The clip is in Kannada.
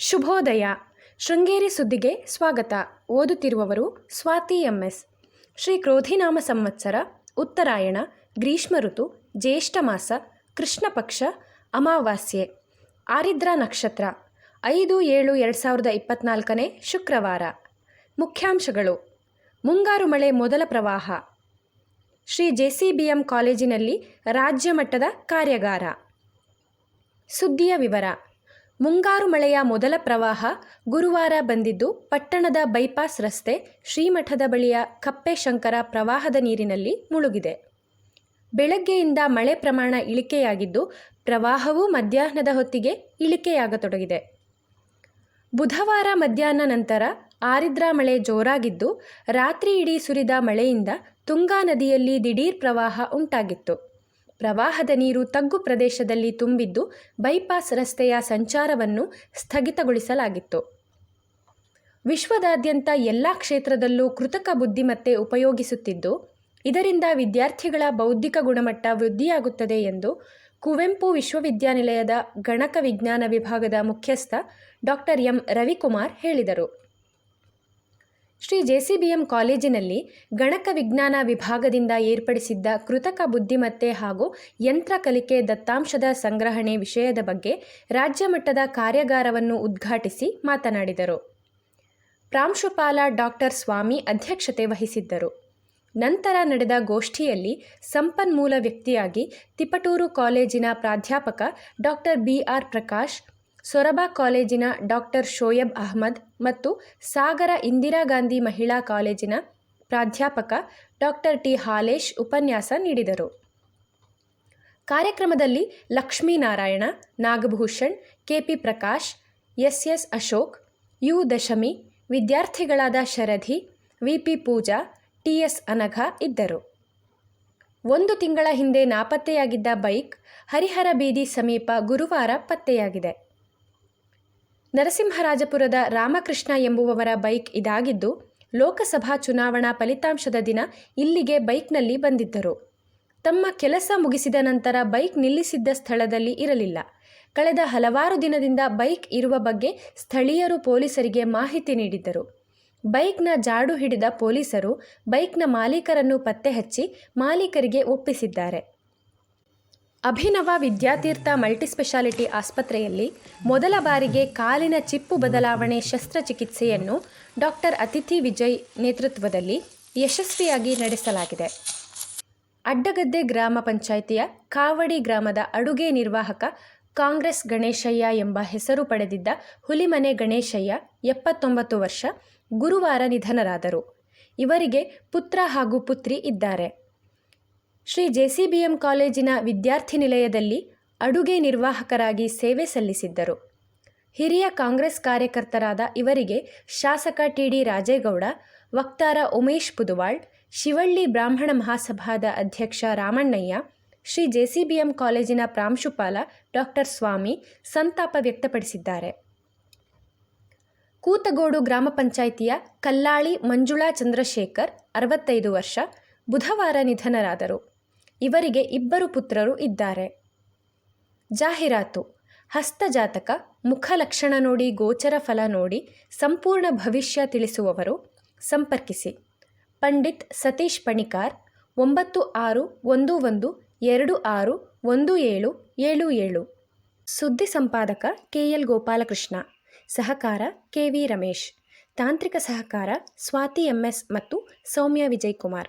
ಶುಭೋದಯ. ಶೃಂಗೇರಿ ಸುದ್ದಿಗೆ ಸ್ವಾಗತ. ಓದುತ್ತಿರುವವರು ಸ್ವಾತಿ ಎಂ ಎಸ್ ಶ್ರೀ ಕ್ರೋಧಿನಾಮ ಸಂವತ್ಸರ, ಉತ್ತರಾಯಣ, ಗ್ರೀಷ್ಮ ಋತು, ಜ್ಯೇಷ್ಠ ಮಾಸ, ಕೃಷ್ಣ ಪಕ್ಷ, ಅಮಾವಾಸ್ಯೆ. ಆರಿದ್ರ ನಕ್ಷತ್ರ, ಐದು ಏಳು ಎರಡು ಸಾವಿರದ ಇಪ್ಪತ್ನಾಲ್ಕನೇ ಶುಕ್ರವಾರ. ಮುಖ್ಯಾಂಶಗಳು. ಮುಂಗಾರು ಮಳೆ ಮೊದಲ ಪ್ರವಾಹ. ಶ್ರೀ ಜೆಸಿಬಿಎಂ ಕಾಲೇಜಿನಲ್ಲಿ ರಾಜ್ಯ ಮಟ್ಟದ ಕಾರ್ಯಾಗಾರ. ಸುದ್ದಿಯ ವಿವರ. ಮುಂಗಾರು ಮಳೆಯ ಮೊದಲ ಪ್ರವಾಹ ಗುರುವಾರ ಬಂದಿದ್ದು ಪಟ್ಟಣದ ಬೈಪಾಸ್ ರಸ್ತೆ ಶ್ರೀಮಠದ ಬಳಿಯ ಕಪ್ಪೆಶಂಕರ ಪ್ರವಾಹದ ನೀರಿನಲ್ಲಿ ಮುಳುಗಿದೆ. ಬೆಳಗ್ಗೆಯಿಂದ ಮಳೆ ಪ್ರಮಾಣ ಇಳಿಕೆಯಾಗಿದ್ದು ಪ್ರವಾಹವೂ ಮಧ್ಯಾಹ್ನದ ಹೊತ್ತಿಗೆ ಇಳಿಕೆಯಾಗತೊಡಗಿದೆ. ಬುಧವಾರ ಮಧ್ಯಾಹ್ನ ನಂತರ ಆರಿದ್ರ ಮಳೆ ಜೋರಾಗಿದ್ದು ರಾತ್ರಿ ಇಡೀ ಸುರಿದ ಮಳೆಯಿಂದ ತುಂಗಾ ನದಿಯಲ್ಲಿ ದಿಢೀರ್ ಪ್ರವಾಹ ಉಂಟಾಗಿತ್ತು. ಪ್ರವಾಹದ ನೀರು ತಗ್ಗು ಪ್ರದೇಶದಲ್ಲಿ ತುಂಬಿದ್ದು ಬೈಪಾಸ್ ರಸ್ತೆಯ ಸಂಚಾರವನ್ನು ಸ್ಥಗಿತಗೊಳಿಸಲಾಗಿತ್ತು. ವಿಶ್ವದಾದ್ಯಂತ ಎಲ್ಲ ಕ್ಷೇತ್ರದಲ್ಲೂ ಕೃತಕ ಬುದ್ಧಿಮತ್ತೆ ಉಪಯೋಗಿಸುತ್ತಿದ್ದು, ಇದರಿಂದ ವಿದ್ಯಾರ್ಥಿಗಳ ಬೌದ್ಧಿಕ ಗುಣಮಟ್ಟ ವೃದ್ಧಿಯಾಗುತ್ತದೆ ಎಂದು ಕುವೆಂಪು ವಿಶ್ವವಿದ್ಯಾನಿಲಯದ ಗಣಕ ವಿಜ್ಞಾನ ವಿಭಾಗದ ಮುಖ್ಯಸ್ಥ ಡಾಕ್ಟರ್ ಎಂ ರವಿಕುಮಾರ್ ಹೇಳಿದರು. ಶ್ರೀ ಜೆಸಿಬಿಎಂ ಕಾಲೇಜಿನಲ್ಲಿ ಗಣಕ ವಿಜ್ಞಾನ ವಿಭಾಗದಿಂದ ಏರ್ಪಡಿಸಿದ್ದ ಕೃತಕ ಬುದ್ಧಿಮತ್ತೆ ಹಾಗೂ ಯಂತ್ರ ಕಲಿಕೆ ದತ್ತಾಂಶದ ಸಂಗ್ರಹಣೆ ವಿಷಯದ ಬಗ್ಗೆ ರಾಜ್ಯ ಮಟ್ಟದ ಕಾರ್ಯಾಗಾರವನ್ನು ಉದ್ಘಾಟಿಸಿ ಮಾತನಾಡಿದರು. ಪ್ರಾಂಶುಪಾಲ ಡಾಕ್ಟರ್ ಸ್ವಾಮಿ ಅಧ್ಯಕ್ಷತೆ ವಹಿಸಿದ್ದರು. ನಂತರ ನಡೆದ ಗೋಷ್ಠಿಯಲ್ಲಿ ಸಂಪನ್ಮೂಲ ವ್ಯಕ್ತಿಯಾಗಿ ತಿಪಟೂರು ಕಾಲೇಜಿನ ಪ್ರಾಧ್ಯಾಪಕ ಡಾಕ್ಟರ್ ಬಿಆರ್ ಪ್ರಕಾಶ್ ಸೊರಬ ಕಾಲೇಜಿನ ಡಾಕ್ಟರ್ ಶೋಯಬ್ ಅಹ್ಮದ್ ಮತ್ತು ಸಾಗರ ಇಂದಿರಾ ಗಾಂಧಿ ಮಹಿಳಾ ಕಾಲೇಜಿನ ಪ್ರಾಧ್ಯಾಪಕ ಡಾಕ್ಟರ್ ಟಿ ಹಾಲೇಶ್ ಉಪನ್ಯಾಸ ನೀಡಿದರು. ಕಾರ್ಯಕ್ರಮದಲ್ಲಿ Lakshminarayana Nagabhushan, KP Prakash, S S Ashok, U Dashami, ವಿದ್ಯಾರ್ಥಿಗಳಾದ Sharadhi VP Pooja TS Anagha ಇದ್ದರು. ಒಂದು ತಿಂಗಳ ಹಿಂದೆ ನಾಪತ್ತೆಯಾಗಿದ್ದ ಬೈಕ್ ಹರಿಹರ ಬೀದಿ ಸಮೀಪ ಗುರುವಾರ ಪತ್ತೆಯಾಗಿದೆ. ನರಸಿಂಹರಾಜಪುರದ ರಾಮಕೃಷ್ಣ ಎಂಬುವವರ ಬೈಕ್ ಇದಾಗಿದ್ದು, ಲೋಕಸಭಾ ಚುನಾವಣಾ ಫಲಿತಾಂಶದ ದಿನ ಇಲ್ಲಿಗೆ ಬೈಕ್ನಲ್ಲಿ ಬಂದಿದ್ದರು. ತಮ್ಮ ಕೆಲಸ ಮುಗಿಸಿದ ನಂತರ ಬೈಕ್ ನಿಲ್ಲಿಸಿದ್ದ ಸ್ಥಳದಲ್ಲಿ ಇರಲಿಲ್ಲ. ಕಳೆದ ಹಲವಾರು ದಿನದಿಂದ ಬೈಕ್ ಇರುವ ಬಗ್ಗೆ ಸ್ಥಳೀಯರು ಪೊಲೀಸರಿಗೆ ಮಾಹಿತಿ ನೀಡಿದ್ದರು. ಬೈಕ್ನ ಜಾಡು ಹಿಡಿದ ಪೊಲೀಸರು ಬೈಕ್ನ ಮಾಲೀಕರನ್ನು ಪತ್ತೆ ಹಚ್ಚಿ ಮಾಲೀಕರಿಗೆ ಒಪ್ಪಿಸಿದ್ದಾರೆ. ಅಭಿನವ ವಿದ್ಯಾತೀರ್ಥ ಮಲ್ಟಿಸ್ಪೆಷಾಲಿಟಿ ಆಸ್ಪತ್ರೆಯಲ್ಲಿ ಮೊದಲ ಬಾರಿಗೆ ಕಾಲಿನ ಚಿಪ್ಪು ಬದಲಾವಣೆ ಶಸ್ತ್ರಚಿಕಿತ್ಸೆಯನ್ನು ಡಾಕ್ಟರ್ ಅತಿಥಿ ವಿಜಯ್ ನೇತೃತ್ವದಲ್ಲಿ ಯಶಸ್ವಿಯಾಗಿ ನಡೆಸಲಾಗಿದೆ. ಅಡ್ಡಗದ್ದೆ ಗ್ರಾಮ ಪಂಚಾಯಿತಿಯ ಕಾವಡಿ ಗ್ರಾಮದ ಅಡುಗೆ ನಿರ್ವಾಹಕ ಕಾಂಗ್ರೆಸ್ ಗಣೇಶಯ್ಯ ಎಂಬ ಹೆಸರು ಪಡೆದಿದ್ದ ಹುಲಿಮನೆ ಗಣೇಶಯ್ಯ ಎಪ್ಪತ್ತೊಂಬತ್ತು ವರ್ಷ ಗುರುವಾರ ನಿಧನರಾದರು. ಇವರಿಗೆ ಪುತ್ರ ಹಾಗೂ ಪುತ್ರಿ ಇದ್ದಾರೆ. ಶ್ರೀ ಜೆಸಿಬಿಎಂ ಕಾಲೇಜಿನ ವಿದ್ಯಾರ್ಥಿ ನಿಲಯದಲ್ಲಿ ಅಡುಗೆ ನಿರ್ವಾಹಕರಾಗಿ ಸೇವೆ ಸಲ್ಲಿಸಿದ್ದರು. ಹಿರಿಯ ಕಾಂಗ್ರೆಸ್ ಕಾರ್ಯಕರ್ತರಾದ ಇವರಿಗೆ ಶಾಸಕ ಟಿ ಡಿ ರಾಜೇಗೌಡ, ವಕ್ತಾರ ಉಮೇಶ್ ಪುದುವಾಳ್ ಶಿವಳ್ಳಿ ಬ್ರಾಹ್ಮಣ ಮಹಾಸಭಾದ ಅಧ್ಯಕ್ಷ ರಾಮಣ್ಣಯ್ಯ, ಶ್ರೀ ಜೆಸಿಬಿಎಂ ಕಾಲೇಜಿನ ಪ್ರಾಂಶುಪಾಲ ಡಾಕ್ಟರ್ ಸ್ವಾಮಿ ಸಂತಾಪ ವ್ಯಕ್ತಪಡಿಸಿದ್ದಾರೆ. ಕೂತಗೋಡು ಗ್ರಾಮ ಪಂಚಾಯಿತಿಯ ಕಲ್ಲಾಳಿ ಮಂಜುಳಾ ಚಂದ್ರಶೇಖರ್, ಅರವತ್ತೈದು ವರ್ಷ, ಬುಧವಾರ ನಿಧನರಾದರು. ಇವರಿಗೆ ಇಬ್ಬರು ಪುತ್ರರು ಇದ್ದಾರೆ. ಜಾಹೀರಾತು. ಹಸ್ತಜಾತಕ ಮುಖಲಕ್ಷಣ ನೋಡಿ, ಗೋಚರ ಫಲ ನೋಡಿ, ಸಂಪೂರ್ಣ ಭವಿಷ್ಯ ತಿಳಿಸುವವರು ಸಂಪರ್ಕಿಸಿ. ಪಂಡಿತ್ ಸತೀಶ್ ಪಣಿಕಾರ್, ಒಂಬತ್ತು ಆರು ಒಂದು ಒಂದು ಎರಡು ಆರು ಒಂದು ಏಳು ಏಳು ಏಳು. ಸುದ್ದಿ ಸಂಪಾದಕ ಕೆ ಎಲ್ ಗೋಪಾಲಕೃಷ್ಣ. ಸಹಕಾರ ಕೆ ವಿ ರಮೇಶ್. ತಾಂತ್ರಿಕ ಸಹಕಾರ ಸ್ವಾತಿ ಎಂಎಸ್ ಮತ್ತು ಸೌಮ್ಯ ವಿಜಯಕುಮಾರ್